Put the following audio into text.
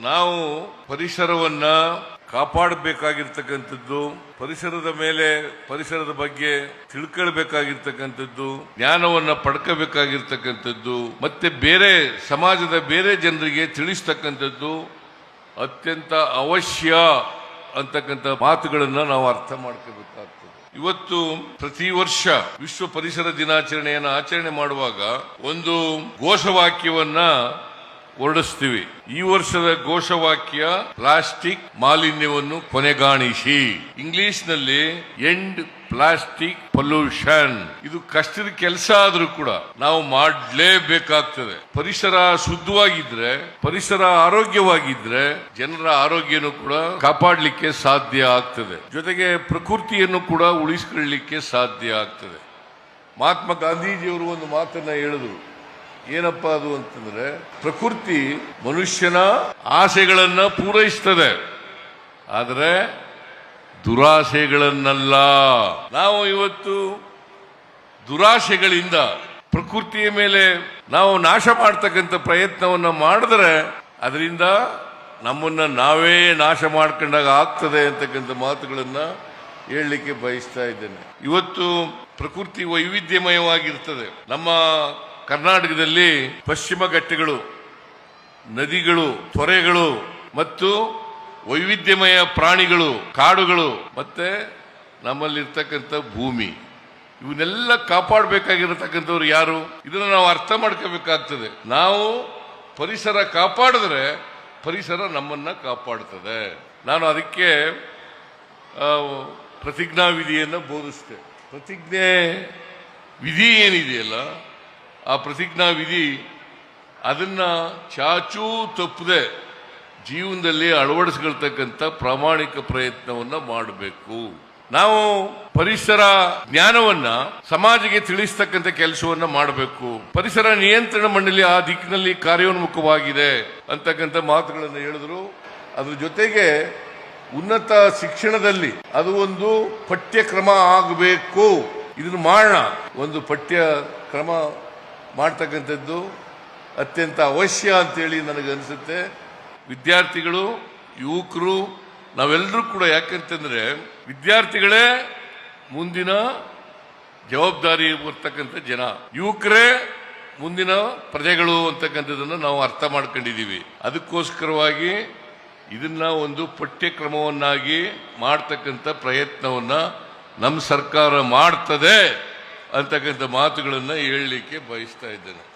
ನಾವು ಪರಿಸರವನ್ನ ಕಾಪಾಡಬೇಕಾಗಿರ್ತಕ್ಕಂಥದ್ದು, ಪರಿಸರದ ಮೇಲೆ, ಪರಿಸರದ ಬಗ್ಗೆ ತಿಳ್ಕೊಳ್ಬೇಕಾಗಿರ್ತಕ್ಕಂಥದ್ದು, ಜ್ಞಾನವನ್ನ ಪಡ್ಕೋಬೇಕಾಗಿರ್ತಕ್ಕಂಥದ್ದು, ಮತ್ತೆ ಬೇರೆ ಸಮಾಜದ ಬೇರೆ ಜನರಿಗೆ ತಿಳಿಸ್ತಕ್ಕಂಥದ್ದು ಅತ್ಯಂತ ಅವಶ್ಯ ಅಂತಕ್ಕಂಥ ಮಾತುಗಳನ್ನ ನಾವು ಅರ್ಥ ಮಾಡ್ಕೋಬೇಕಾಗ್ತದೆ. ಇವತ್ತು ಪ್ರತಿ ವರ್ಷ ವಿಶ್ವ ಪರಿಸರ ದಿನಾಚರಣೆಯನ್ನು ಆಚರಣೆ ಮಾಡುವಾಗ ಒಂದು ಘೋಷವಾಕ್ಯವನ್ನ ಹೊರಡಿಸ್ತೀವಿ. ಈ ವರ್ಷದ ಘೋಷವಾಕ್ಯ, ಪ್ಲಾಸ್ಟಿಕ್ ಮಾಲಿನ್ಯವನ್ನು ಕೊನೆಗಾಣಿಸಿ. ಇಂಗ್ಲಿಷ್ನಲ್ಲಿ ಎಂಡ್ ಪ್ಲಾಸ್ಟಿಕ್ ಪೊಲ್ಯೂಷನ್. ಇದು ಕಷ್ಟದ ಕೆಲಸ ಆದ್ರೂ ಕೂಡ ನಾವು ಮಾಡಲೇಬೇಕಾಗ್ತದೆ. ಪರಿಸರ ಶುದ್ಧವಾಗಿದ್ರೆ, ಪರಿಸರ ಆರೋಗ್ಯವಾಗಿದ್ರೆ ಜನರ ಆರೋಗ್ಯನೂ ಕೂಡ ಕಾಪಾಡಲಿಕ್ಕೆ ಸಾಧ್ಯ ಆಗ್ತದೆ. ಜೊತೆಗೆ ಪ್ರಕೃತಿಯನ್ನು ಕೂಡ ಉಳಿಸಿಕೊಳ್ಳಲಿಕ್ಕೆ ಸಾಧ್ಯ ಆಗ್ತದೆ. ಮಹಾತ್ಮ ಗಾಂಧೀಜಿಯವರು ಒಂದು ಮಾತನ್ನ ಹೇಳಿದ್ರು. ಏನಪ್ಪ ಅದು ಅಂತಂದ್ರೆ ಪ್ರಕೃತಿ ಮನುಷ್ಯನ ಆಸೆಗಳನ್ನ ಪೂರೈಸ್ತದೆ. ಆದರೆ ದುರಾಸೆಗಳನ್ನಲ್ಲ. ನಾವು ಇವತ್ತು ದುರಾಸೆಗಳಿಂದ ಪ್ರಕೃತಿಯ ಮೇಲೆ ನಾವು ನಾಶ ಮಾಡ್ತಕ್ಕಂಥ ಪ್ರಯತ್ನವನ್ನ ಮಾಡಿದ್ರೆ ಅದರಿಂದ ನಮ್ಮನ್ನ ನಾವೇ ನಾಶ ಮಾಡ್ಕೊಂಡಾಗ ಆಗ್ತದೆ ಅಂತಕ್ಕಂಥ ಮಾತುಗಳನ್ನ ಹೇಳಲಿಕ್ಕೆ ಬಯಸ್ತಾ ಇದ್ದೇನೆ. ಇವತ್ತು ಪ್ರಕೃತಿ ವೈವಿಧ್ಯಮಯವಾಗಿರ್ತದೆ. ನಮ್ಮ ಕರ್ನಾಟಕದಲ್ಲಿ ಪಶ್ಚಿಮ ಘಟ್ಟಗಳು, ನದಿಗಳು, ತೊರೆಗಳು ಮತ್ತು ವೈವಿಧ್ಯಮಯ ಪ್ರಾಣಿಗಳು, ಕಾಡುಗಳು, ಮತ್ತೆ ನಮ್ಮಲ್ಲಿರ್ತಕ್ಕಂಥ ಭೂಮಿ. ಇವನ್ನೆಲ್ಲ ಕಾಪಾಡಬೇಕಾಗಿರತಕ್ಕಂಥವ್ರು ಯಾರು? ಇದನ್ನ ನಾವು ಅರ್ಥ ಮಾಡ್ಕೋಬೇಕಾಗ್ತದೆ. ನಾವು ಪರಿಸರ ಕಾಪಾಡಿದ್ರೆ ಪರಿಸರ ನಮ್ಮನ್ನ ಕಾಪಾಡ್ತದೆ. ನಾನು ಅದಕ್ಕೆ ಪ್ರತಿಜ್ಞಾ ವಿಧಿಯನ್ನು ಬೋಧಿಸಿದೆ ಪ್ರತಿಜ್ಞೆ ವಿಧಿ ಏನಿದೆಯಲ್ಲ ಆ ಪ್ರತಿಜ್ಞಾ ವಿಧಿ ಅದನ್ನ ಚಾಚೂ ತಪ್ಪದೆ ಜೀವನದಲ್ಲಿ ಅಳವಡಿಸ್ಕೊಳ್ತಕ್ಕಂಥ ಪ್ರಾಮಾಣಿಕ ಪ್ರಯತ್ನವನ್ನ ಮಾಡಬೇಕು. ನಾವು ಪರಿಸರ ಜ್ಞಾನವನ್ನ ಸಮಾಜಕ್ಕೆ ತಿಳಿಸ್ತಕ್ಕಂಥ ಕೆಲಸವನ್ನ ಮಾಡಬೇಕು. ಪರಿಸರ ನಿಯಂತ್ರಣ ಮಂಡಳಿ ಆ ದಿಕ್ಕಿನಲ್ಲಿ ಕಾರ್ಯೋನ್ಮುಖವಾಗಿದೆ ಅಂತಕ್ಕಂಥ ಮಾತುಗಳನ್ನು ಹೇಳಿದ್ರು. ಅದ್ರ ಜೊತೆಗೆ ಉನ್ನತ ಶಿಕ್ಷಣದಲ್ಲಿ ಅದು ಒಂದು ಪಠ್ಯಕ್ರಮ ಆಗಬೇಕು. ಇದನ್ನು ಮಾಡೋಣ ಒಂದು ಪಠ್ಯ ಕ್ರಮ ಮಾಡ್ತಕ್ಕಂಥದ್ದು ಅತ್ಯಂತ ಅವಶ್ಯ ಅಂತೇಳಿ ನನಗೆ ಅನಿಸುತ್ತೆ. ವಿದ್ಯಾರ್ಥಿಗಳು, ಯುವಕರು, ನಾವೆಲ್ಲರೂ ಕೂಡ ಯಾಕಂತಂದರೆ ವಿದ್ಯಾರ್ಥಿಗಳೇ ಮುಂದಿನ ಜವಾಬ್ದಾರಿ ಬರ್ತಕ್ಕಂಥ ಜನ. ಯುವಕರೇ ಮುಂದಿನ ಪ್ರಜೆಗಳು ಅಂತಕ್ಕಂಥದ್ದನ್ನು ನಾವು ಅರ್ಥ ಮಾಡ್ಕೊಂಡಿದ್ದೀವಿ. ಅದಕ್ಕೋಸ್ಕರವಾಗಿ ಇದನ್ನ ಒಂದು ಪಠ್ಯಕ್ರಮವನ್ನಾಗಿ ಮಾಡ್ತಕ್ಕಂಥ ಪ್ರಯತ್ನವನ್ನ ನಮ್ಮ ಸರ್ಕಾರ ಮಾಡ್ತದೆ. ಅಂತಕ್ಕಂಥ ಮಾತುಗಳನ್ನು ಹೇಳಲಿಕ್ಕೆ ಬಯಸ್ತಾ ಇದ್ದೇನೆ.